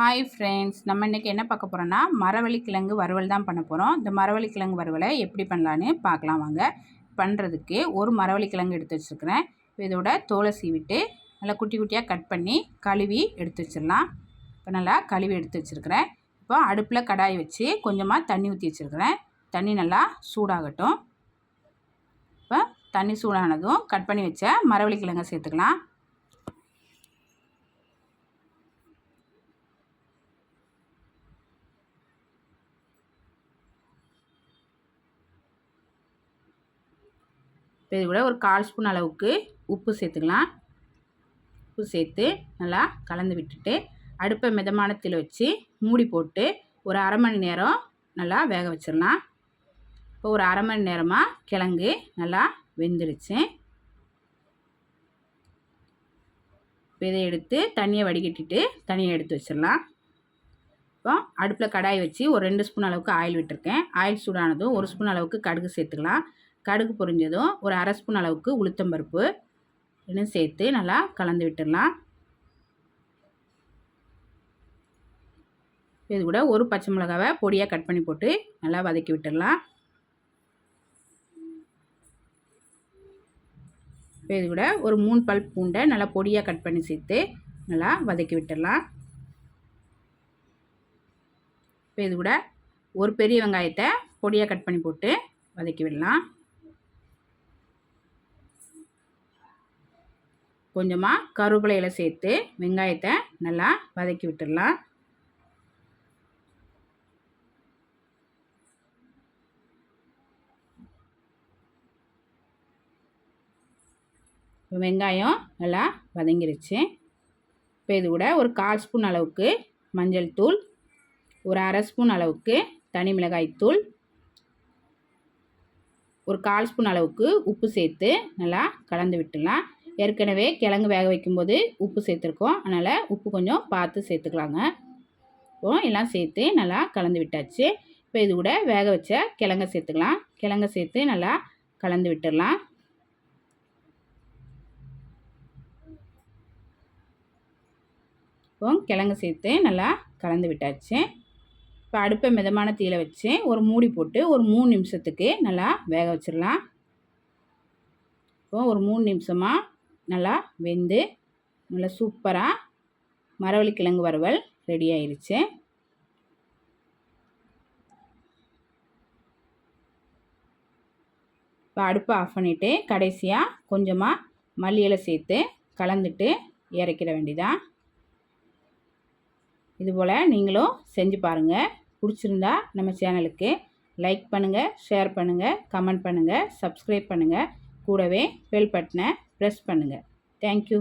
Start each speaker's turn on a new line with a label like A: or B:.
A: Hi friends நம்ம இன்றைக்கி என்ன பார்க்க போகிறோன்னா மரவள்ளி கிழங்கு வறுவல் தான் பண்ண போகிறோம் இந்த மரவள்ளி கிழங்கு வறுவலை எப்படி பண்ணலான்னு பார்க்கலாம் வாங்க. பண்ணுறதுக்கு ஒரு மரவள்ளி கிழங்கு எடுத்து வச்சுருக்கிறேன். இதோட தோலை சீவிட்டு நல்லா குட்டி குட்டியாக கட் பண்ணி கழுவி எடுத்து வச்சிடலாம். இப்போ நல்லா கழுவி எடுத்து வச்சுருக்கிறேன். இப்போ அடுப்பில் கடாய் வச்சு கொஞ்சமாக தண்ணி ஊற்றி வச்சுருக்கிறேன். தண்ணி நல்லா சூடாகட்டும். இப்போ தண்ணி சூடானதும் கட் பண்ணி வச்ச மரவள்ளி கிழங்கை சேர்த்துக்கலாம். இப்போ இது கூட ஒரு கால் ஸ்பூன் அளவுக்கு உப்பு சேர்த்துக்கலாம். உப்பு சேர்த்து நல்லா கலந்து விட்டுட்டு அடுப்பை மிதமானத்தில் வச்சு மூடி போட்டு ஒரு அரை மணி நேரம் நல்லா வேக வச்சிடலாம். இப்போ ஒரு அரை மணி நேரமாக கிழங்கு நல்லா வெந்துடுச்சு இப்போ இதை எடுத்து தண்ணியை வடிகட்டிட்டு தனியாக எடுத்து வச்சிடலாம். இப்போ அடுப்பில் கடாய் வச்சு ஒரு ரெண்டு ஸ்பூன் அளவுக்கு ஆயில் விட்டுருக்கேன். ஆயில் சூடானதும் ஒரு ஸ்பூன் அளவுக்கு கடுகு சேர்த்துக்கலாம். கடுகு பொரிஞ்சதும் ஒரு அரை ஸ்பூன் அளவுக்கு உளுத்தம்பருப்பு இன்னும் சேர்த்து நல்லா கலந்து விட்டுடலாம். இது கூட ஒரு பச்சை மிளகாவை பொடியாக கட் பண்ணி போட்டு நல்லா வதக்கி விட்டுடலாம். இது கூட ஒரு மூணு பல் பூண்டை நல்லா பொடியாக கட் பண்ணி சேர்த்து நல்லா வதக்கி விட்டுடலாம். இப்போ இது கூட ஒரு பெரிய வெங்காயத்தை பொடியாக கட் பண்ணி போட்டு வதக்கி விடலாம். கொஞ்சமாக கருவேப்பிலையில் சேர்த்து வெங்காயத்தை நல்லா வதக்கி விட்டுடலாம். வெங்காயம் நல்லா வதங்கிருச்சு. இப்போ இது கூட ஒரு கால் ஸ்பூன் அளவுக்கு மஞ்சள் தூள் ஒரு அரை ஸ்பூன் அளவுக்கு தனி மிளகாய் தூள் ஒரு கால் ஸ்பூன் அளவுக்கு உப்பு சேர்த்து நல்லா கலந்து விட்டுடலாம். ஏற்கனவே கிழங்கு வேக வைக்கும்போது உப்பு சேர்த்துருக்கோம். அதனால் உப்பு கொஞ்சம் பார்த்து சேர்த்துக்கலாங்க. இப்போ எல்லாம் சேர்த்து நல்லா கலந்து விட்டாச்சு. இப்போ இது கூட வேக வச்ச கிழங்க சேர்த்துக்கலாம். கிழங்க சேர்த்து நல்லா கலந்து விட்டுடலாம். இப்போ கிழங்கு சேர்த்து நல்லா கலந்து விட்டாச்சு. இப்போ அடுப்பை மிதமான தீயில வச்சு ஒரு மூடி போட்டு ஒரு மூணு நிமிஷத்துக்கு நல்லா வேக வச்சிடலாம். இப்போ ஒரு மூணு நிமிஷமாக நல்லா வெந்து நல்லா சூப்பராக மரவள்ளி கிழங்கு வறுவல் ரெடி ஆயிடுச்சு இப்போ அடுப்பை ஆஃப் பண்ணிவிட்டு கடைசியாக கொஞ்சமாக மல்லி சேர்த்து கலந்துட்டு இறக்கிட வேண்டியதான் இதுபோல் நீங்களும் செஞ்சு பாருங்கள் பிடிச்சிருந்தா நம்ம சேனலுக்கு லைக் பண்ணுங்கள் ஷேர் பண்ணுங்கள் கமெண்ட் பண்ணுங்கள் சப்ஸ்கிரைப் பண்ணுங்கள் கூடவே பெல் பட்டனை ப்ரெஸ் பண்ணுங்கள் தேங்க்யூ